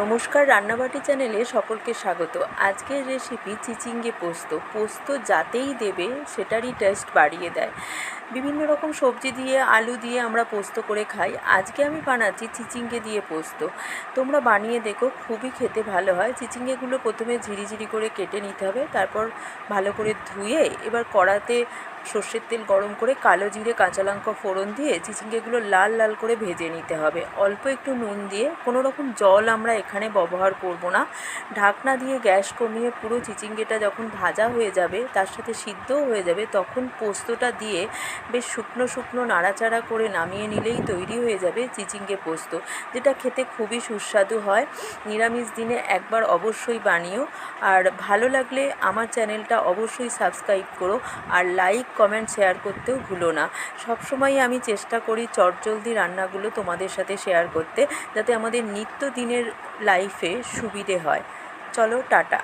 নমস্কার রান্নাবাটি চ্যানেলে সকলকে স্বাগত। আজকের রেসিপি চিচিঙ্গে পোস্ত। পোস্ত যাতেই দেবে, সেটারই টেস্ট বাড়িয়ে দেয়। বিভিন্ন রকম সবজি দিয়ে, আলু দিয়ে আমরা পোস্ত করে খাই। আজকে আমি বানাচ্ছি চিচিঙ্গে দিয়ে পোস্ত। তোমরা বানিয়ে দেখো, খুবই খেতে ভালো হয়। চিচিঙ্গেগুলো প্রথমে ঝিরিঝিরি করে কেটে নিতে হবে, তারপর ভালো করে ধুয়ে এবার কড়াতে সর্ষের তেল গরম করে কালো জিরে, কাঁচা লঙ্কা ফোড়ন দিয়ে চিচিঙ্গেগুলো লাল লাল করে ভেজে নিতে হবে। অল্প একটু নুন দিয়ে কোনো রকম জল আমরা এখানে ব্যবহার করব না। ঢাকনা দিয়ে গ্যাস কমিয়ে পুরো চিচিঙ্গেটা যখন ভাজা হয়ে যাবে, তার সাথে সিদ্ধও হয়ে যাবে, তখন পোস্তটা দিয়ে বেশ শুকনো শুকনো নাড়াচাড়া করে নামিয়ে নিলেই তৈরি হয়ে যাবে চিচিঙ্গে পোস্ত, যেটা খেতে খুবই সুস্বাদু হয়। নিরামিষ দিনে একবার অবশ্যই বানিও। আর ভালো লাগলে আমার চ্যানেলটা অবশ্যই সাবস্ক্রাইব করো। আর লাইক কমেন্ট শেয়ার করতেও ভুলো না। সবসময় আমি চেষ্টা করি চটজলদি রান্নাগুলো তোমাদের সাথে শেয়ার করতে, যাতে আমাদের নিত্যদিনের লাইফে সুবিধে হয়। চলো, টাটা।